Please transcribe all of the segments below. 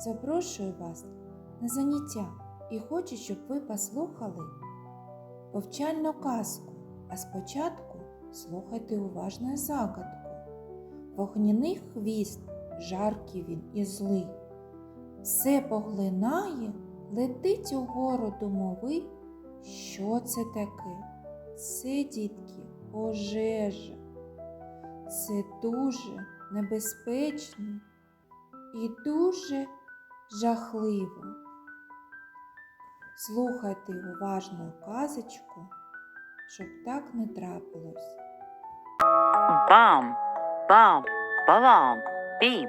запрошую вас на заняття і хочу, щоб ви послухали повчальну казку, а спочатку слухайте уважно загадку. Вогняний хвіст, жаркий він і злий, все поглинає, летить угору домовий. Що це таке? Це, дітки, пожежа. Це дуже небезпечно і дуже жахливо. Слухайте уважно казочку, щоб так не трапилось. Бам, бам, балам, бім.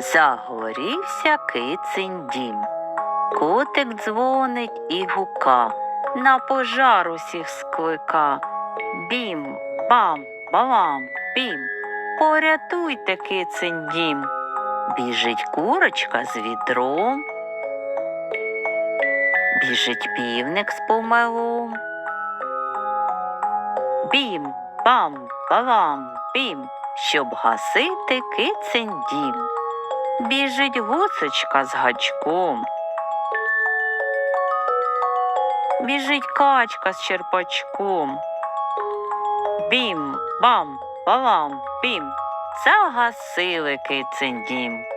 Загорівся кицень дім. Котик дзвонить і гука, на пожар усіх склика. Бім, бам, балам, бім. Порятуйте кицень дім. Біжить курочка з відром. Біжить півник з помелом. Бім, бам, балам, бім, щоб гасити кицень дім. Біжить гусочка з гачком. Біжить качка з черпачком. Бім, бам, балам, бім, загасили кицень дім.